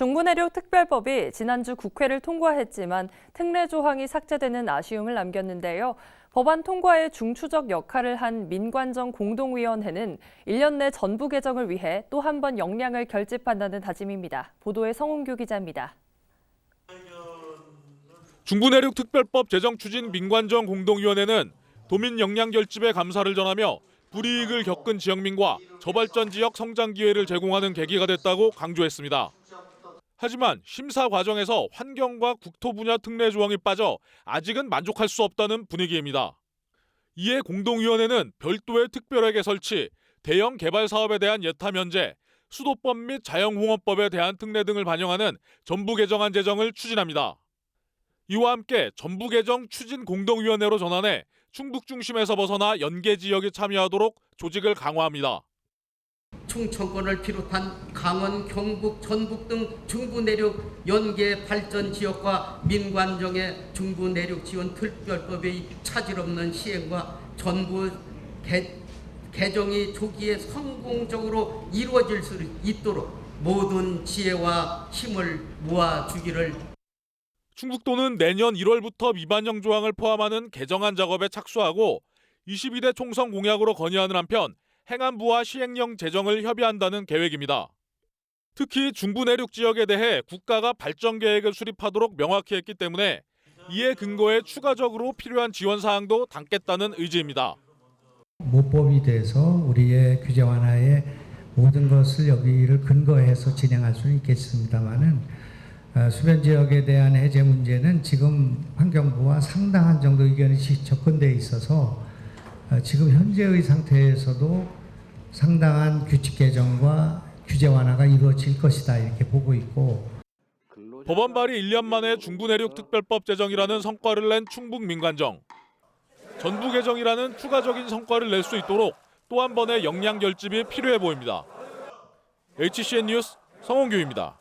중부내륙 특별법이 지난주 국회를 통과했지만 특례 조항이 삭제되는 아쉬움을 남겼는데요. 법안 통과에 중추적 역할을 한 민관정 공동위원회는 1년 내 전부 개정을 위해 또 한 번 역량을 결집한다는 다짐입니다. 보도에 성훈규 기자입니다. 중부 내륙 특별법 제정 추진 민관정 공동위원회는 도민 역량 결집에 감사를 전하며 불이익을 겪은 지역민과 저발전 지역 성장 기회를 제공하는 계기가 됐다고 강조했습니다. 하지만 심사 과정에서 환경과 국토 분야 특례 조항이 빠져 아직은 만족할 수 없다는 분위기입니다. 이에 공동위원회는 별도의 특별회계 설치, 대형 개발 사업에 대한 예타 면제, 수도법 및 자연공업법에 대한 특례 등을 반영하는 전부 개정안 제정을 추진합니다. 이와 함께 전부 개정 추진 공동위원회로 전환해 충북 중심에서 벗어나 연계 지역이 참여하도록 조직을 강화합니다. 충청권을 비롯한 강원, 경북, 전북 등 중부 내륙 연계 발전 지역과 민관정의 중부 내륙 지원 특별법의 차질 없는 시행과 전부 개, 개정이 조기에 성공적으로 이루어질 수 있도록 모든 지혜와 힘을 모아주기를 충북도는 내년 1월부터 미반영 조항을 포함하는 개정안 작업에 착수하고 22대 총선 공약으로 건의하는 한편 행안부와 시행령 제정을 협의한다는 계획입니다. 특히 중부 내륙 지역에 대해 국가가 발전 계획을 수립하도록 명확히 했기 때문에 이에 근거해 추가적으로 필요한 지원 사항도 담겠다는 의지입니다. 모법이 돼서 우리의 규제 완화에 모든 것을 여기를 근거해서 진행할 수는 있겠습니다만은 어, 수변 지역에 대한 해제 문제는 지금 환경부와 상당한 정도 의견이 지- 접근돼 있어서 어, 지금 현재의 상태에서도 상당한 규칙 개정과 규제 완화가 이루어질 것이다 이렇게 보고 있고 법안 발의 1년 만에 중부 내륙 특별법 제정이라는 성과를 낸 충북 민관정. 전부 개정이라는 추가적인 성과를 낼 수 있도록 또 한 번의 역량 결집이 필요해 보입니다. HCN 뉴스 성홍규입니다.